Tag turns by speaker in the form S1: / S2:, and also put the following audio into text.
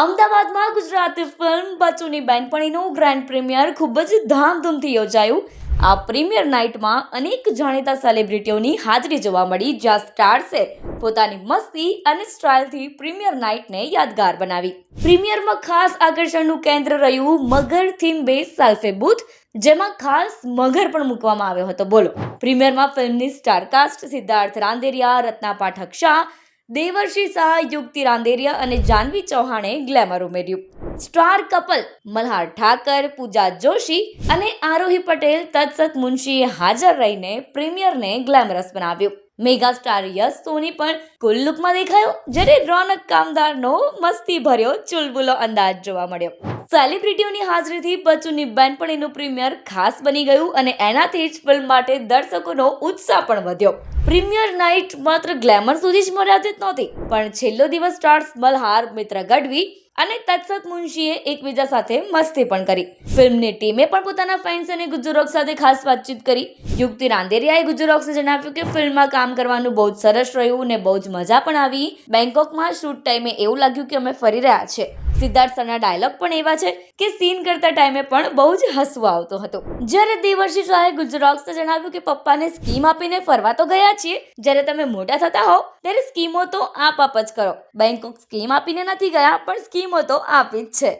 S1: અમદાવાદમાં ગુજરાતી ફિલ્મ બચુની બેનપણીનું ગ્રાન્ડ પ્રીમિયર ખૂબ જ ધામધૂમથી યોજાયું. આ પ્રીમિયર નાઇટમાં અનેક જાણીતા સેલિબ્રિટીઓની હાજરી જોવા મળી, જ્યાં સ્ટાર્સે પોતાની મસ્તી અને સ્ટાઇલથી પ્રીમિયર નાઇટને યાદગાર બનાવી. પ્રીમિયરમાં ખાસ આકર્ષણનું કેન્દ્ર રહ્યું મગર થીમ બેઝ સેલ્ફી બૂથ જેમાં ખાસ મગર પણ મૂકવામાં આવ્યો હતો. બોલો પ્રીમિયરમાં ફિલ્મની સ્ટારકાસ્ટ સિદ્ધાર્થ રાંદેરિયા, રત્ના પાઠક શાહ દેવર્ષિ શાહ યુક્તિ રાંદેરિયા અને જાનવી ચૌહાણે ગ્લેમર ઉમેર્યું. સ્ટાર કપલ મલ્હાર ઠાકર, પૂજા જોશી અને આરોહી પટેલ તત્સત મુનશીએ હાજર રહીને પ્રીમિયરને ગ્લેમરસ બનાવ્યું. મેગા સ્ટાર યશ સોની પણ કુલ લુકમાં દેખાયો, જ્યારે રોનક કામદારનો મસ્તી ભર્યો ચુલબુલો અંદાજ જોવા મળ્યો. સેલિબ્રિટીઓની હાજરીથી બચ્ચુની બેનપણીનું પ્રીમિયર ખાસ બની ગયું અને એનાથી જ ફિલ્મ માટે દર્શકોનો ઉત્સાહ પણ વધ્યો. પ્રીમિયર નાઇટ માત્ર ગ્લેમર સુધી જ મર્યાદિત નહોતી, પણ છેલ્લો દિવસ સ્ટાર્સ મલ્હાર મિત્ર ગઢવી અને તત્સત મુનશીએ એકબીજા સાથે મસ્તી પણ કરી. ફિલ્મની ટીમે પણ પોતાના ફેન્સ અને ગુજરોક સાથે ખાસ વાતચીત કરી. યુક્તિ રાંદેરિયાએ ગુજ્જુરોક્સને જણાવ્યું કે ફિલ્મમાં કામ કરવાનું બહુ જ સરસ રહ્યું ને બહુ જ મજા પણ આવી. બેંકોકમાં શૂટ ટાઈમે એવું લાગ્યું કે અમે ફરી રહ્યા છે સિદ્ધાર્થ સરના ડાયલોગ પણ એવા છે કે સીન કરતા ટાઈમે પણ બહુ જ હસવું આવતો હતો. જ્યારે દેવર્ષિ શાહે ગુજરાક્સને જણાવ્યું કે પપ્પાને સ્કીમ આપીને ફરવા તો ગયા છીએ, જ્યારે તમે મોટા થતા હો ત્યારે સ્કીમો તો આપ આપ જ કરો. બેંકોક સ્કીમ આપીને નથી ગયા, પણ સ્કીમો તો આપી જ છે.